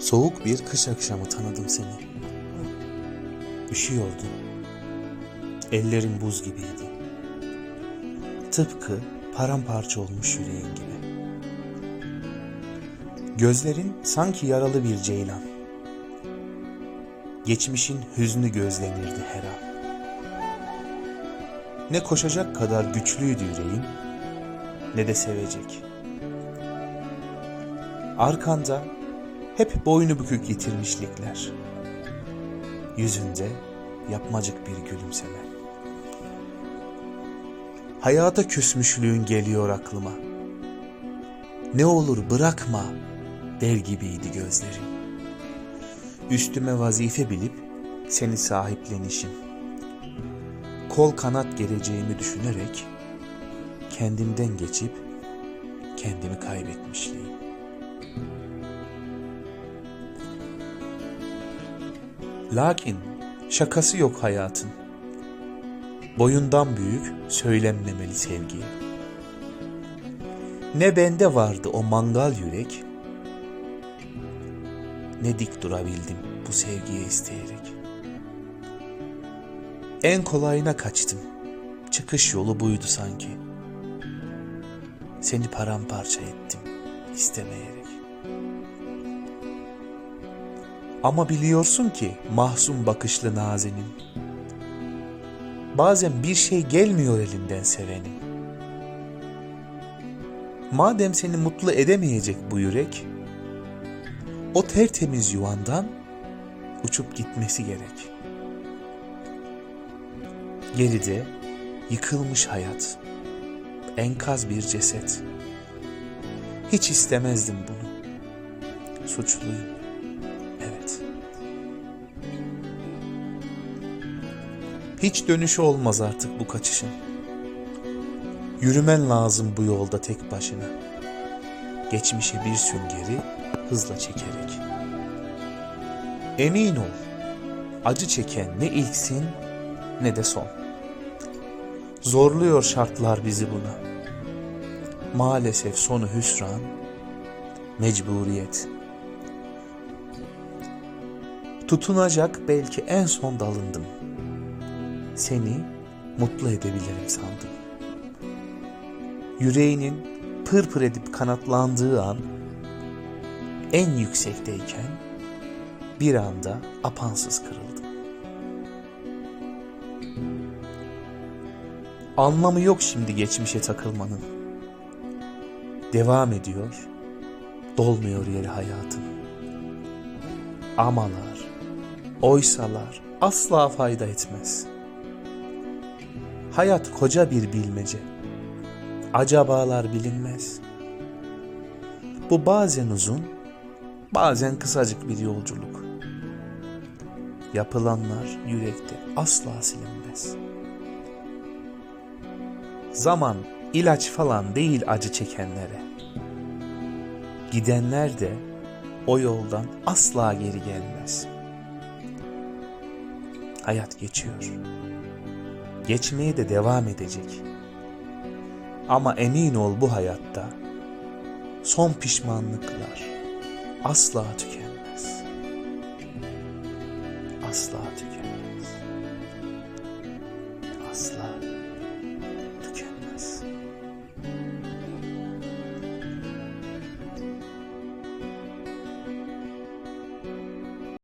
Soğuk bir kış akşamı tanıdım seni. Üşüyordun. Ellerin buz gibiydi. Tıpkı paramparça olmuş yüreğin gibi. Gözlerin sanki yaralı bir ceylan. Geçmişin hüznü gözlenirdi her an. Ne koşacak kadar güçlüydü yüreğin, ne de sevecek. Arkanda hep boynu bükük yitirmişlikler. Yüzünde yapmacık bir gülümseme. Hayata küsmüşlüğün geliyor aklıma. Ne olur bırakma der gibiydi gözlerin. Üstüme vazife bilip seni sahiplenişim. Kol kanat geleceğimi düşünerek kendimden geçip kendimi kaybetmişliğim. Lakin şakası yok hayatın. Boyundan büyük söylenmemeli sevgi. Ne bende vardı o mangal yürek, ne dik durabildim bu sevgiye isteyerek. En kolayına kaçtım. Çıkış yolu buydu sanki. Seni paramparça ettim istemeyerek. Ama biliyorsun ki mahzun bakışlı nazenin. Bazen bir şey gelmiyor elinden sevenin. Madem seni mutlu edemeyecek bu yürek, o tertemiz yuvandan uçup gitmesi gerek. Geride yıkılmış hayat, enkaz bir ceset. Hiç istemezdim bunu. Suçluyum. Hiç dönüşü olmaz artık bu kaçışın. Yürümen lazım bu yolda tek başına. Geçmişe bir süngeri hızla çekerek. Emin ol, acı çeken ne ilksin ne de son. Zorluyor şartlar bizi buna. Maalesef sonu hüsran, mecburiyet. Tutunacak belki en son dalındım. Seni mutlu edebilirim sandım. Yüreğinin pırpır edip kanatlandığı an en yüksekteyken bir anda apansız kırıldı. Anlamı yok şimdi geçmişe takılmanın. Devam ediyor, dolmuyor yeri hayatın. Amalar, oysalar asla fayda etmez. Hayat koca bir bilmece. Acabalar bilinmez. Bu bazen uzun, bazen kısacık bir yolculuk. Yapılanlar yürekte asla silinmez. Zaman ilaç falan değil acı çekenlere. Gidenler de o yoldan asla geri gelmez. Hayat geçiyor. Geçmeye de devam edecek. Ama emin ol bu hayatta son pişmanlıklar asla tükenmez. Asla tükenmez.